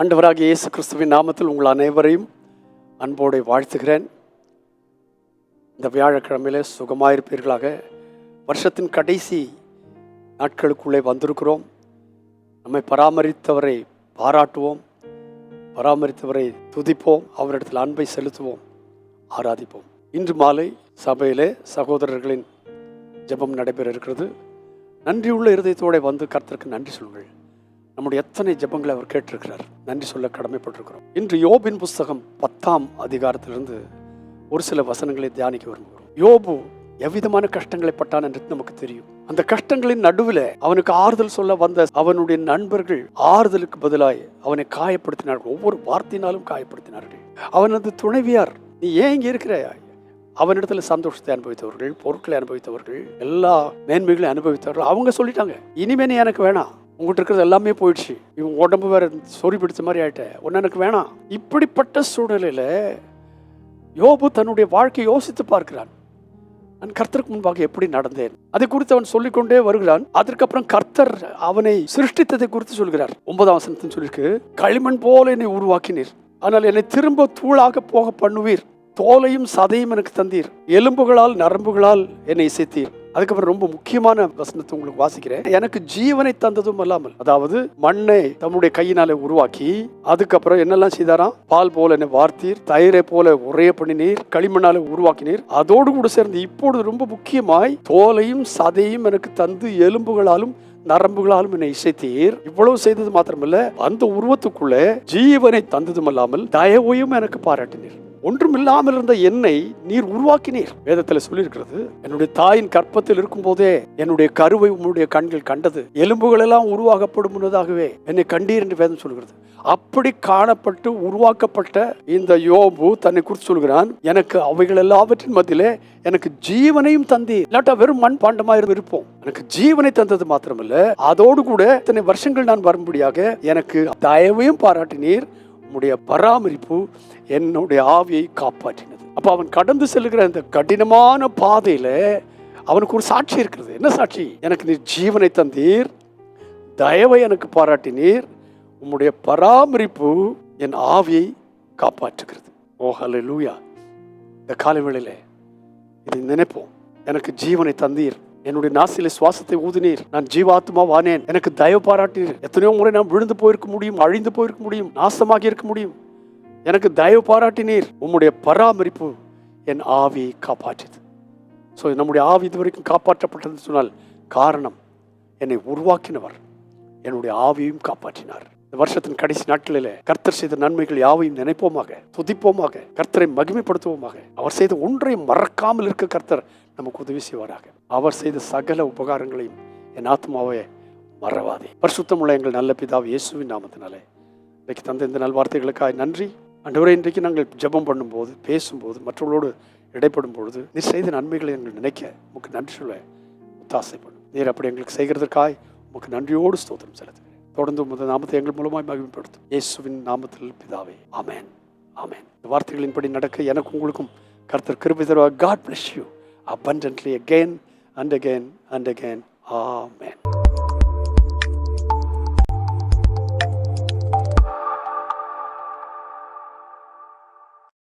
ஆண்டவராக இயேசு கிறிஸ்துவின் நாமத்தில் உங்கள் அனைவரையும் அன்போடு வாழ்த்துகிறேன். இந்த வியாழக்கிழமையில் சுகமாயிருப்பீர்களாக. வருஷத்தின் கடைசி நாட்களுக்குள்ளே வந்திருக்கிறோம். நம்மை பராமரித்தவரை பாராட்டுவோம். பராமரித்தவரை துதிப்போம். அவரிடத்தில் அன்பை செலுத்துவோம். ஆராதிப்போம். இன்று மாலை சபையிலே சகோதரர்களின் ஜெபம் நடைபெற இருக்கிறது. நன்றியுள்ள இருதயத்தோடு வந்து கர்த்தருக்கு நன்றி சொல்லுங்கள். நம்முடைய எத்தனை ஜெபங்களை அவர் கேட்டிருக்கிறார். நன்றி சொல்ல கடமைப்பட்டிருக்கிறோம். இன்று யோபின் புஸ்தகம் பத்தாம் அதிகாரத்திலிருந்து ஒரு சில வசனங்களை தியானிக்க விரும்புகிறோம். யோபு எவ்விதமான கஷ்டங்களை பட்டான் என்று நமக்கு தெரியும். அந்த கஷ்டங்களின் நடுவில் அவனுக்கு ஆறுதல் சொல்ல வந்த அவனுடைய நண்பர்கள் ஆறுதலுக்கு பதிலாய் அவனை காயப்படுத்தினார்கள் ஒவ்வொரு வார்த்தையினாலும் காயப்படுத்தினார்கள். அவனது துணைவியார் நீ ஏன் இங்கே இருக்கிற அவனிடத்துல சந்தோஷத்தை அனுபவித்தவர்கள் பொருட்களை அனுபவித்தவர்கள் எல்லா மேன்மைகளையும் அனுபவித்தவர்கள். அவங்க சொல்லிட்டாங்க இனிமே நீ எனக்கு வேணாம். உங்கள்கிட்ட இருக்கிறது எல்லாமே போயிடுச்சு. இவன் உடம்பு வேற சொறி பிடிச்ச மாதிரி ஆயிட்டேன் ஒன்று எனக்கு வேணாம். இப்படிப்பட்ட சூழ்நிலையில் யோபு தன்னுடைய வாழ்க்கையை யோசித்து பார்க்கிறான். நான் கர்த்தருக்கு முன்பாக எப்படி நடந்தேன்? அதை குறித்து அவன் சொல்லிக்கொண்டே வருகிறான். அதற்கப்புறம் கர்த்தர் அவனை சிருஷ்டித்ததை குறித்து சொல்கிறார். ஒன்பதாம் வசனத்தின் சொல்லிருக்கு களிமண் போல என்னை உருவாக்கினீர். ஆனால் என்னை திரும்ப தூளாக போக பண்ணுவீர். தோலையும் சதையும் எனக்கு தந்தீர். எலும்புகளால் நரம்புகளால் என்னை இசைத்தீர். அதுக்கப்புறம் ரொம்ப முக்கியமான வசனத்தை உங்களுக்கு வாசிக்கிறேன். எனக்கு ஜீவனை தந்ததும் அல்லாமல் அதாவது மண்ணை தம்முடைய கையினாலே உருவாக்கி அதுக்கப்புறம் என்னெல்லாம் செய்தாராம்? பால் போல என்னை வார்த்தீர் தயிரை போல உரைய பண்ணினீர் களிமண்ணாலே உருவாக்கினீர். அதோடு கூட சேர்ந்து இப்பொழுது ரொம்ப முக்கியமாய் தோலையும் சதையும் எனக்கு தந்து எலும்புகளாலும் நரம்புகளாலும் என்னை இசைத்தீர். இவ்வளவு செய்தது மாத்திரமல்ல அந்த உருவத்துக்குள்ள ஜீவனை தந்ததும் அல்லாமல் தயவையும் எனக்கு பாராட்டினீர். ஒன்றுமில்லாமல் இருந்த என்னை நீர் உருவாக்கினீர். வேதத்தில் சொல்லியிருக்கிறது என்னுடைய தாயின் கற்பத்தில் இருக்கும் போதே என்னுடைய கருவை உன்னுடைய கண்கள் கண்டது. எலும்புகள் எல்லாம் உருவாக்கப்படும் முன்னதாகவே என்னை கண்டீர் என்று வேதம் சொல்கிறது. அப்படி காணப்பட்டு உருவாக்கப்பட்ட இந்த யோபு தன்னை குறித்து சொல்கிறான் எனக்கு அவைகள் எல்லாவற்றின் மத்தியிலே எனக்கு ஜீவனையும் தந்தி இல்லாட்டா வெறும் மண் பாண்டமாக இருப்போம். எனக்கு ஜீவனை தந்தது மாத்திரமல்ல. அதோடு கூட இத்தனை வருஷங்கள் நான் வரும்படியாக எனக்கு தயவையும் பாராட்டினீர். உம்முடைய பராமரிப்பு என்னுடைய ஆவியை காப்பாற்றினது. அப்போ அவன் கடந்து செல்கிற அந்த கடினமான பாதையில அவனுக்கு ஒரு சாட்சி இருக்கிறது. என்ன சாட்சி? எனக்கு நீர் ஜீவனை தந்தீர் தயவை எனக்கு பாராட்டினீர் உம்முடைய பராமரிப்பு என் ஆவியை காப்பாற்றுகிறது. ஓ லூயா இந்த காலை வேளையில இதை நினைப்போம். எனக்கு ஜீவனை தந்தீர். என்னுடைய நாசில சுவாசத்தை ஊதினீர். நான் ஜீவாத்மா வானேன். எனக்கு தயவு பாராட்டினீர். எத்தனையோ முறை நான் விழுந்து போயிருக்க முடியும் அழிந்து போயிருக்க முடியும் நாசமாகி இருக்க முடியும். எனக்கு தயவு பாராட்டினீர். உம்முடைய பராமரிப்பு என் ஆவியை காப்பாற்றியது. ஸோ நம்முடைய ஆவி இதுவரைக்கும் காப்பாற்றப்பட்டது சொன்னால் காரணம் என்னை உருவாக்கினவர். என்னுடைய ஆவியையும் காப்பாற்றினார். இந்த வருஷத்தின் கடைசி நாட்களிலே கர்த்தர் செய்த நன்மைகள் யாவையும் நினைப்போமாக துதிப்போமாக கர்த்தரை மகிமைப்படுத்துவோமாக. அவர் செய்த ஒன்றையும் மறக்காமல் இருக்க கர்த்தர் நமக்கு உதவி செய்வாராக. அவர் செய்த சகல உபகாரங்களையும் என் ஆத்மாவே மறவாதே. பரிசுத்தமுள்ள எங்கள் நல்ல பிதாവ് இயேசுவின் நாமத்தினாலே இன்றைக்கு தந்த இந்த நல்வார்த்தைகளுக்காக நன்றி. அன்றுவரை இன்றைக்கு நாங்கள் ஜெபம் பண்ணும்போது பேசும்போது மற்றவர்களோடு இடைப்படும் பொழுது நீர் செய்த நன்மைகளை எங்கள் நினைக்க உமக்கு நன்றி சொல்ல ஒத்தாசைப்படும் நீர் அப்படி எங்களுக்கு செய்கிறதற்காய் உமக்கு நன்றியோடு ஸ்தோத்திரம் செலுத்து தொடர்ந்து உமது நாமத்தை எங்கள் மூலமாய் மகிமைப்படுத்தும் இயேசுவின் நாமத்தில் பிதாவே ஆமேன் ஆமேன் இந்த வார்த்தைகளின்படி நடக்க எனக்கு உங்களுக்கும் கருத்தர் கிருபி தருவா God bless you abundantly again and again and again. Amen.